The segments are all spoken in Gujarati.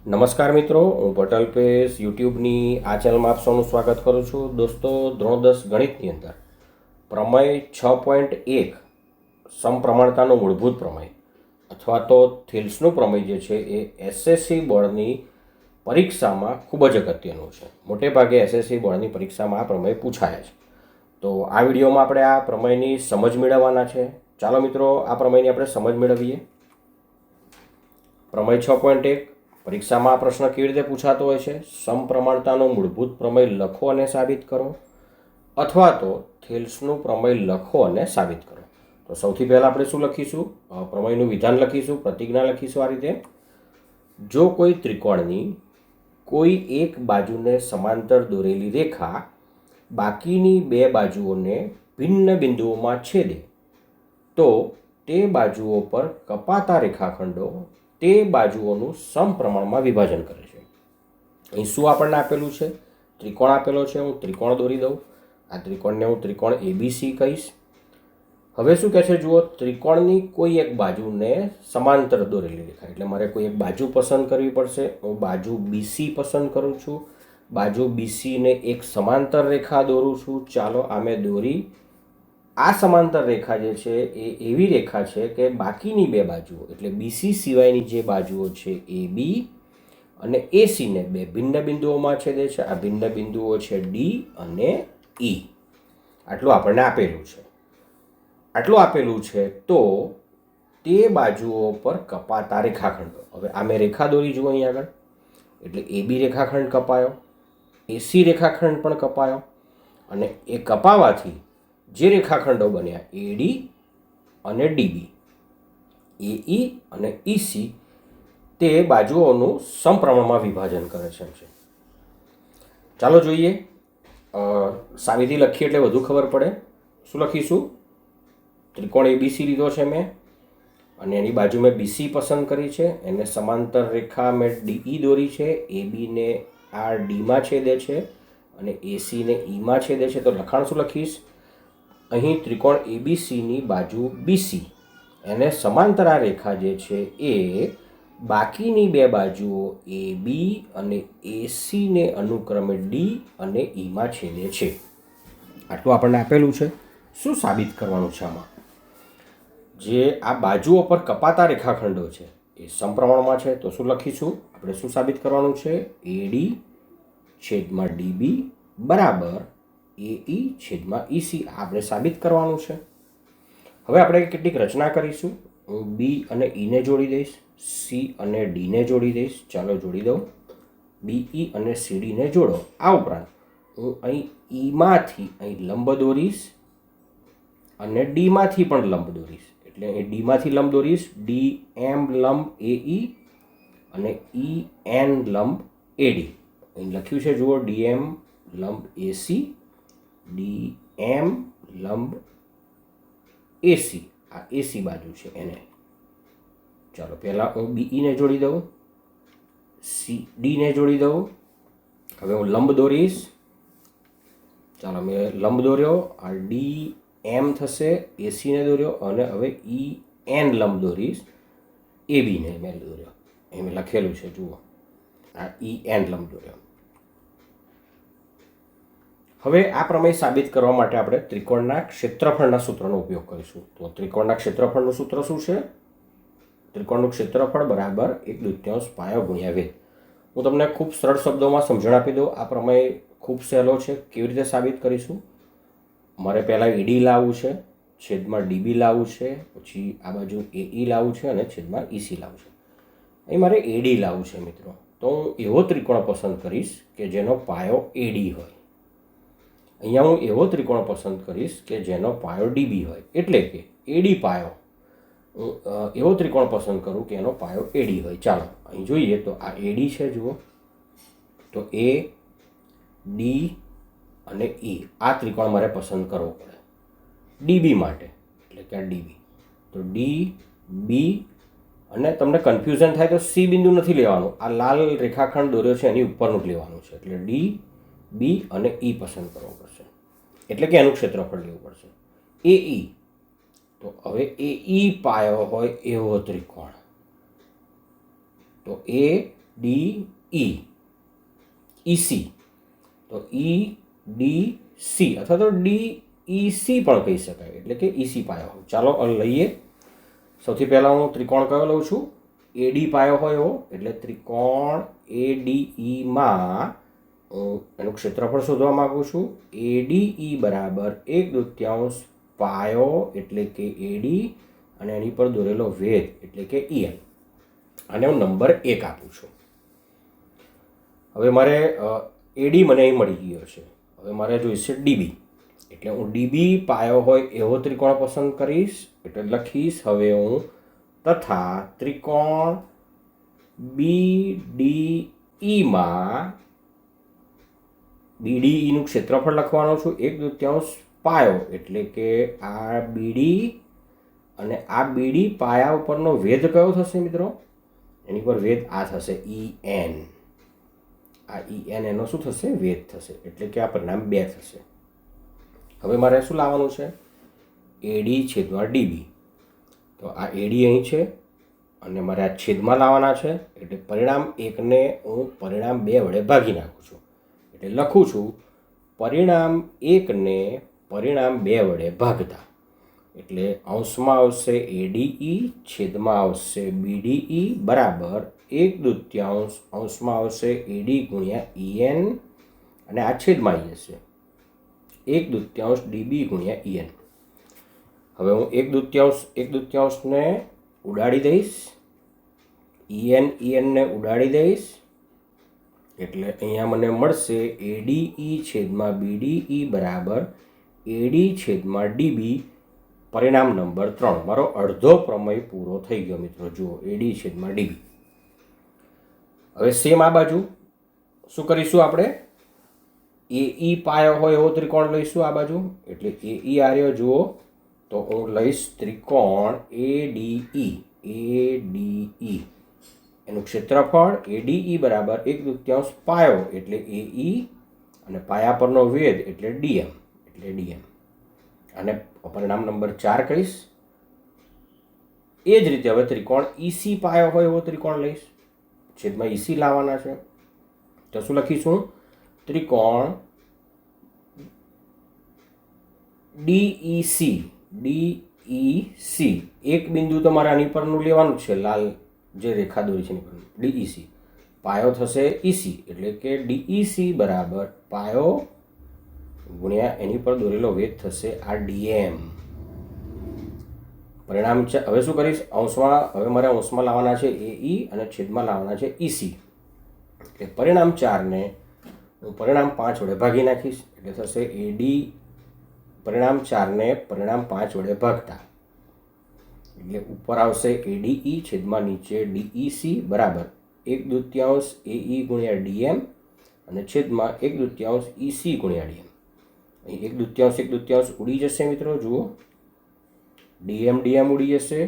નમસ્કાર મિત્રો, હું પટલ પેશ યુટ્યુબની આ ચેનલમાં આપ સ્વાગત કરું છું. દોસ્તો ધોરણ દસ ગણિતની અંદર પ્રમેય છ પોઈન્ટ એક સમપ્રમાણતાનું મૂળભૂત પ્રમેય અથવા તો થિલ્સનું પ્રમેય જે છે એ એસએસસી બોર્ડની પરીક્ષામાં ખૂબ જ અગત્યનું છે. મોટે ભાગે એસએસસી બોર્ડની પરીક્ષામાં આ પ્રમેય પૂછાય છે. તો આ વિડીયોમાં આપણે આ પ્રમેયની સમજ મેળવવાના છે. ચાલો મિત્રો, આ પ્રમેયની આપણે સમજ મેળવીએ. પ્રમેય છ પોઈન્ટ એક પરીક્ષામાં આ પ્રશ્ન કેવી રીતે પૂછાતો હોય છે? સમપ્રમાણતાનો મૂળભૂત પ્રમેય લખો અને સાબિત કરો. અથવા તો થેલ્સનું પ્રમેય લખો અને સાબિત કરો. તો સૌથી પહેલાં આપણે શું લખીશું? પ્રમેયનું વિધાન લખીશું, પ્રતિજ્ઞા લખીશું આ રીતે. જો કોઈ ત્રિકોણની કોઈ એક બાજુને સમાંતર દોરેલી રેખા બાકીની બે બાજુઓને ભિન્ન બિંદુઓમાં છેદે, તો તે બાજુઓ પર કપાતા રેખાખંડો તે બાજુઓનું સમપ્રમાણમાં વિભાજન કરે છે. અહીં શું આપણને આપેલું છે? ત્રિકોણ આપેલો છે. હું ત્રિકોણ દોરી દઉં. આ ત્રિકોણને હું ત્રિકોણ એબીસી કહીશ. હવે શું કહે છે? જુઓ, ત્રિકોણની કોઈ એક બાજુને સમાંતર દોરેલી રેખા એટલે મારે કોઈ એક બાજુ પસંદ કરવી પડશે. હું બાજુ બીસી પસંદ કરું છું. બાજુ બીસીને એક સમાંતર રેખા દોરું છું. ચાલો, આ દોરી આ સમાંતર રેખા જે છે એ એવી રેખા છે કે બાકીની બે બાજુઓ, એટલે બીસી સિવાયની જે બાજુઓ છે એ બી અને એસીને બે ભિન્ન બિંદુઓમાં છેદે છે. આ ભિન્ન બિંદુઓ છે ડી અને ઈ આટલું આપણને આપેલું છે. આટલું આપેલું છે તો તે બાજુઓ પર કપાતા રેખાખંડો. હવે આ મેં રેખા દોરી જુઓ અહીં આગળ. એટલે એ બી રેખાખંડ કપાયો એસી રેખાખંડ પણ કપાયો અને એ કપાવાથી જે રેખાખંડો બન્યા એડી અને ડીબી એઈ અને ઈસી તે બાજુઓનું સમપ્રમાણમાં વિભાજન કરે છે એમ છે. ચાલો જોઈએ. અ, લખી એટલે વધુ ખબર પડે. શું લખીશું? ત્રિકોણ એબીસી લીધો છે મેં. અને એની બાજુ મેં બીસી પસંદ કરી છે. એને સમાંતર રેખા મેં ડીઈ દોરી છે. એબીને આ ડીમાં છેદે છે. અને એસીને ઈમાં છેદે છે. તો લખાણ શું લખીશ? અહીં ત્રિકોણ એબીસીની બાજુ બીસી એને સમાંતર આ રેખા જે છે એ બાકીની બે બાજુઓ એ બી અને એસીને અનુક્રમે ડી અને ઈમાં છેદે છે. આટલું આપણને આપેલું છે. શું સાબિત કરવાનું છે આમાં? જે આ બાજુઓ પર કપાતા રેખાખંડો છે, એ સમપ્રમાણમાં છે, તો શું લખીશું? આપણે શું સાબિત કરવાનું છે? એડી છેદમાં ડીબી બરાબર એઈ છેદમાં ઈસી આપણે સાબિત કરવાનું છે. હવે આપણે કેટલીક રચના કરીશું. હું બી અને ઈને જોડી દઈશ, સી અને ડીને જોડી દઈશ. ચાલો જોડી દઉં. બી, ઈ અને સીડીને જોડો. આ ઉપરાંત હું અહીં ઈમાંથી અહીં લંબ દોરીશ અને ડીમાંથી પણ લંબ દોરીશ. એટલે અહીં ડીમાંથી લંબ દોરીશ. ડી, એમ, લંબ, એ, ઈ અને ઈ, એન, લંબ એડી અહીં લખ્યું છે, જુઓ ડીએમ લંબ એસી ડી એમ લંબ એસી. આ એસી બાજુ છે એને. ચાલો પહેલાં હું બીઈને જોડી દઉં. સી ડીને જોડી દઉં. હવે હું લંબ દોરીશ. ચાલો મેં લંબ દોર્યો. આ ડી એમ થશે, એસીને દોર્યો અને હવે ઈ એન લંબ દોરીશ. એ બીને મેં દોર્યો. એ મેં લખેલું છે, જુઓ. આ ઈ એન લંબ દોર્યો. હવે આ પ્રમેય સાબિત કરવા માટે આપણે ત્રિકોણના ક્ષેત્રફળના સૂત્રનો ઉપયોગ કરીશું. તો ત્રિકોણના ક્ષેત્રફળનું સૂત્ર શું છે? ત્રિકોણનું ક્ષેત્રફળ બરાબર એક દૃત્યાંશ પાયો ગુણ્યા વેદ હું તમને ખૂબ સરળ શબ્દોમાં સમજણ આપી દઉં. આ પ્રમેય ખૂબ સહેલો છે. કેવી રીતે સાબિત કરીશું? મારે પહેલાં ઈડી લાવવું છે, છેદમાં ડીબી લાવવું છે, પછી આ બાજુ એઈ લાવવું છે અને છેદમાં ઈસી લાવવું છે. અહીં મારે એડી લાવવું છે, મિત્રો. તો હું એવો ત્રિકોણ પસંદ કરીશ કે જેનો પાયો એડી હોય. અહીંયા હું એવો ત્રિકોણ પસંદ કરીશ કે જેનો પાયો ડીબી હોય. એટલે કે એડી પાયો. એવો ત્રિકોણ પસંદ કરું કે એનો પાયો એડી હોય. ચાલો, અહીં જોઈએ તો આ એડી છે, જુઓ. તો એ, ડી અને ઈ. આ ત્રિકોણ મારે પસંદ કરવો પડે. ડીબી માટે. એટલે કે આ ડીબી. તો ડી, બી અને તમને કન્ફ્યુઝન થાય તો સી બિંદુ નથી લેવાનું. આ લાલ રેખાખંડ દોર્યો છે, એની ઉપરનું જ લેવાનું છે. એટલે ડી, બી અને ઈ પસંદ કરવો પડશે. એટલે કે એનું ક્ષેત્રફળ લેવું પડશે. એ ઈ. તો હવે એ ઈ પાયો હોય એવો ત્રિકોણ. તો એ ડી ઈ. ઈસી તો ઈ ડી સી. અથવા તો ડી ઈ સી પણ કહી શકાય. એટલે કે ઈસી પાયો ચાલો લઈએ. સૌથી પહેલાં હું ત્રિકોણ કયો લઉં છું? એડી પાયો હોય એવો. એટલે ત્રિકોણ એડીઈમાં એનું ક્ષેત્રફળ શોધવા માગું છું. એડીઈ બરાબર એક દૃત્યાંશ પાયો એટલે કે એડી અને એની પર દોરેલો વેધ એટલે કે ઈએલ અને હું નંબર એક આપું છું. હવે મારે એડી મને અહીં મળી ગયો છે. હવે મારે જોઈશે ડીબી એટલે હું ડીબી પાયો હોય એવો ત્રિકોણ પસંદ કરીશ. એટલે લખીશ હવે હું તથા ત્રિકોણ બી ડી ઈમાં બીડીઈનું ક્ષેત્રફળ લખવાનો છું. એક દૃત્યાંશ પાયો એટલે કે આ બીડી અને આ બીડી પાયા ઉપરનો વેધ કયો થશે મિત્રો? એની પર વેધ આ થશે ઈ એન આ ઈ એન એનો શું થશે? વેધ થશે. એટલે કે આ પરિણામ બે થશે. હવે મારે શું લાવવાનું છે? એડી છેદમાં ડીબી. તો આ એડી અહીં છે અને મારે આ છેદમાં લાવવાના છે. એટલે પરિણામ એકને હું પરિણામ બે વડે ભાગી નાખું છું. એટલે લખું છું, પરિણામ એકને પરિણામ બે વડે ભાગતા. એટલે અંશમાં આવશે એડીઈ છેદમાં આવશે બીડીઈ બરાબર એક દૂત્યાંશ. અંશમાં આવશે એડી ગુણ્યા ઈએન અને આ છેદમાં આવી જશે. એક દૃત્યાંશ ડીબી ગુણ્યા ઈએન હવે હું એક દૂત્યાંશ, એક દૂત્યાંશને ઉડાડી દઈશ. ઈએન ઈએનને ઉડાડી દઈશ. એટલે અહીંયા મને મળશે એડીઈ છેદમાં બીડીઈ બરાબર એડી છેદમાં ડીબી પરિણામ નંબર ત્રણ. મારો અડધો પ્રમેય પૂરો થઈ ગયો મિત્રો. જુઓ એડી છેદમાં ડીબી હવે સેમ આ બાજુ. શું કરીશું આપણે? એ ઈ પાયો હોય એવો ત્રિકોણ લઈશું આ બાજુ. એટલે એ ઈ આર્યો જુઓ. તો હું લઈશ ત્રિકોણ એ ડી ઈ એ ડી એનું ક્ષેત્રફળ એડીઈ બરાબર એક દૃત્યાંશ પાયો એટલે એઈ અને પાયા પરનો વેદ એટલે ડીએમ એટલે ડીએમ અને પરિણામ નંબર ચાર કહીશ. એ જ રીતે હવે ત્રિકોણ ઈસી પાયો હોય એવો ત્રિકોણ લઈશ. છેદમાં ઈસી લાવવાના છે. તો શું લખીશું? ત્રિકોણ ડીઈસી ડીઈસી એક બિંદુ તો મારે આની પરનું લેવાનું છે, લાલ જે રેખા દોરી છે એની ડીઈસી. પાયો થશે ઈસી, એટલે કે ડીઈસી બરાબર પાયો ગુણ્યા એની પર દોરેલો વેધ થશે આ ડીએમ. પરિણામ છે, હવે શું કરીશ? અંશમાં, હવે મારે અંશમાં લાવવાના છે એ ઈ અને છેદમાં લાવવાના છે ઈસી. એટલે પરિણામ ચારને હું પરિણામ પાંચ વડે ભાગી નાખીશ, એટલે થશે એડી. પરિણામ ચારને પરિણામ પાંચ વડે ભાગતા. એટલે ઉપર આવશે એડીઈ છેદમાં નીચે ડીઈસી બરાબર. એક દૃત્યાંશ એઈ ગુણ્યા ડીએમ અને છેદમાં એક દૃત્યાંશ ઈસી ગુણ્યા ડીએમ અહીં એક દૃત્યાંશ એક દૃત્યાંશ ઉડી જશે મિત્રો, જુઓ. ડીએમ ડીએમ ઉડી જશે.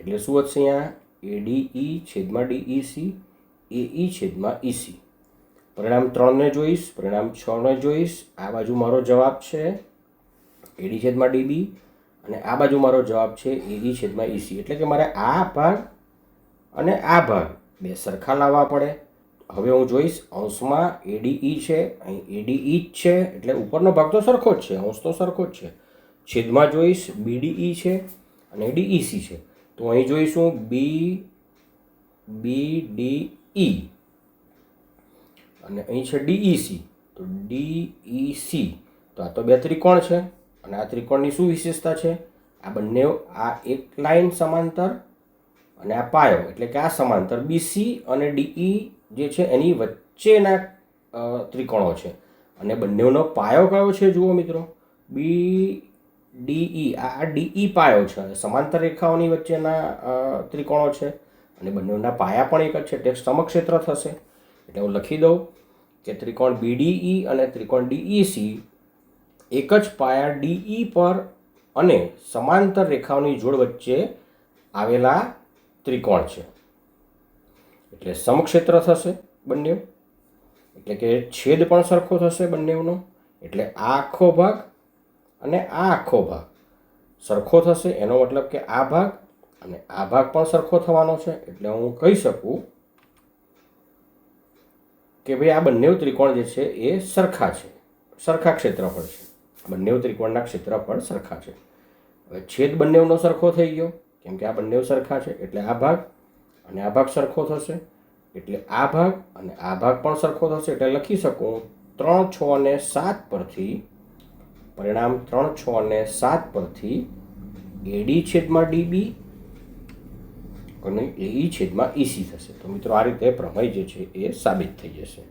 એટલે શું વધશે અહીંયા? એડીઈ છેદમાં ડીઈસી એઈ છેદમાં ઈસી પરિણામ ત્રણને જોઈશ, પરિણામ છને જોઈશ. આ બાજુ મારો જવાબ છે એડી છેદમાં ડીબી અને આ બાજુ મારો જવાબ છે એડી છેદમાં ઈસી એટલે કે મારે આ ભાગ અને આ ભાગ બે સરખા લાવવા પડે. હવે હું જોઈશ, અંશમાં એડીઈ છે, અહીં એડીઈ જ છે, એટલે ઉપરનો ભાગ તો સરખો જ છે, અંશ તો સરખો જ છે. છેદમાં જોઈશ બીડીઈ છે અને ડીઈસી છે. તો અહીં જોઈશું બી બી ડીઈ અને અહીં છે ડીઈસી તો ડીઈસી તો આ તો બે ત્રિકોણ છે. અને આ ત્રિકોણની શું વિશેષતા છે? આ બંને, આ એક લાઈન સમાંતર અને આ પાયો, એટલે કે આ સમાંતર. બીસી અને ડીઈ જે છે એની વચ્ચેના ત્રિકોણો છે. અને બંનેનો પાયો કયો છે જુઓ મિત્રો? બી ડીઈ આ ડીઈ પાયો છે. સમાંતર રેખાઓની વચ્ચેના ત્રિકોણો છે. અને બંનેના પાયા પણ એક જ છે. એટલે સમક્ષેત્ર થશે. એટલે હું લખી દઉં કે ત્રિકોણ બીડીઈ અને ત્રિકોણ ડીઈસી એક જ પાયા ડીઈ પર અને સમાંતર રેખાઓની જોડ વચ્ચે આવેલા ત્રિકોણ છે. એટલે સમક્ષેત્ર થશે બંને. એટલે કે છેદ પણ સરખો થશે બંનેનો. એટલે આ આખો ભાગ અને આ આખો ભાગ સરખો થશે. એનો મતલબ કે આ ભાગ અને આ ભાગ પણ સરખો થવાનો છે. એટલે હું કહી શકું કે ભાઈ આ બંને ત્રિકોણ જે છે એ સરખા છે. સરખા ક્ષેત્રફળ છે. બંને ત્રિકોણના ક્ષેત્રફળ સરખા છે. હવે છેદ બંનેનો સરખો થઈ ગયો, કેમ કે આ બંને સરખા છે, એટલે આ ભાગ અને આ ભાગ સરખો થશે. એટલે આ ભાગ અને આ ભાગ પણ સરખો થશે, એટલે લખી શકું ત્રણ છ અને સાત પરથી, પરિણામ ત્રણ છ અને સાત પરથી એડી છેદમાં ડીબી અને એઈ છેદમાં ઈસી થશે. તો મિત્રો આ રીતે પ્રમેય જે છે એ સાબિત થઈ જશે.